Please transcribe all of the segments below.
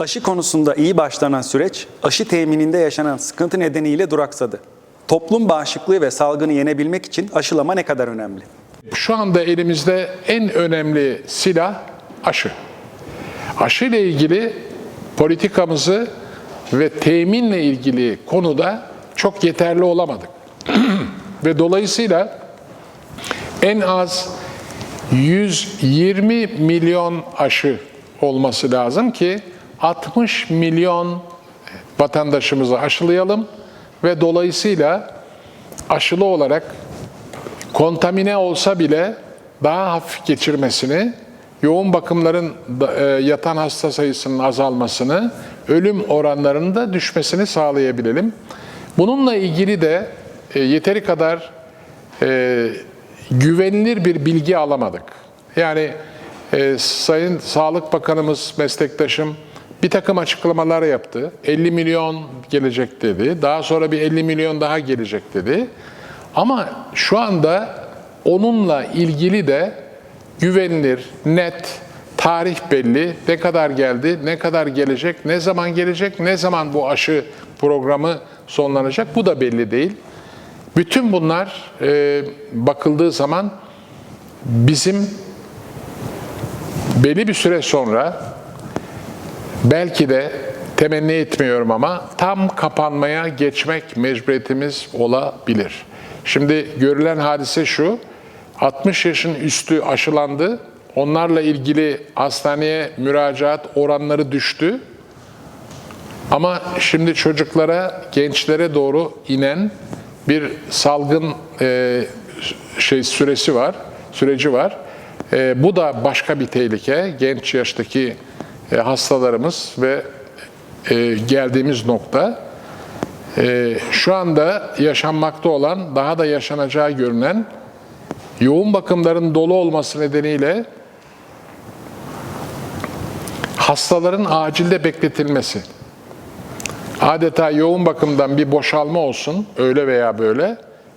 Aşı konusunda iyi başlanan süreç, aşı temininde yaşanan sıkıntı nedeniyle duraksadı. Toplum bağışıklığı ve salgını yenebilmek için aşılama ne kadar önemli? Şu anda elimizde en önemli silah aşı. Aşı ile ilgili politikamızı ve teminle ilgili konuda çok yeterli olamadık. ve dolayısıyla en az 120 milyon aşı olması lazım ki 60 milyon vatandaşımızı aşılayalım ve dolayısıyla aşılı olarak kontamine olsa bile daha hafif geçirmesini, yoğun bakımların e, yatan hasta sayısının azalmasını, ölüm oranlarının da düşmesini sağlayabilelim. Bununla ilgili de e, yeteri kadar e, güvenilir bir bilgi alamadık. Yani e, Sayın Sağlık Bakanımız, meslektaşım bir takım açıklamalar yaptı. 50 milyon gelecek dedi. Daha sonra bir 50 milyon daha gelecek dedi. Ama şu anda onunla ilgili de güvenilir, net, tarih belli, ne kadar geldi, ne kadar gelecek, ne zaman gelecek, ne zaman bu aşı programı sonlanacak bu da belli değil. Bütün bunlar e, bakıldığı zaman bizim belli bir süre sonra belki de temenni etmiyorum ama tam kapanmaya geçmek mecburiyetimiz olabilir. Şimdi görülen hadise şu, 60 yaşın üstü aşılandı, onlarla ilgili hastaneye müracaat oranları düştü. Ama şimdi çocuklara, gençlere doğru inen bir salgın e, şey süresi var, süreci var. E, bu da başka bir tehlike. Genç yaştaki e, hastalarımız ve e, geldiğimiz nokta e, şu anda yaşanmakta olan, daha da yaşanacağı görünen yoğun bakımların dolu olması nedeniyle hastaların acilde bekletilmesi. Adeta yoğun bakımdan bir boşalma olsun, öyle veya böyle.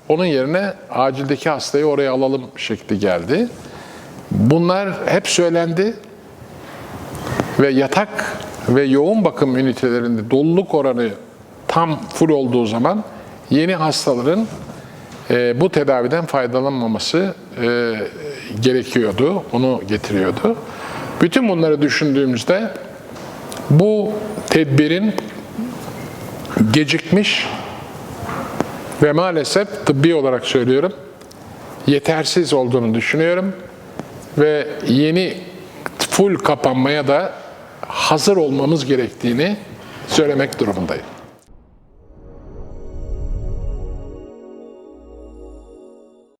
Onun yerine acildeki hastayı oraya alalım şekli geldi. Bunlar hep söylendi ve yatak ve yoğun bakım ünitelerinde doluluk oranı tam full olduğu zaman yeni hastaların e, bu tedaviden faydalanmaması e, gerekiyordu, onu getiriyordu. Bütün bunları düşündüğümüzde bu tedbirin gecikmiş ve maalesef tıbbi olarak söylüyorum yetersiz olduğunu düşünüyorum ve yeni full kapanmaya da hazır olmamız gerektiğini söylemek durumundayım.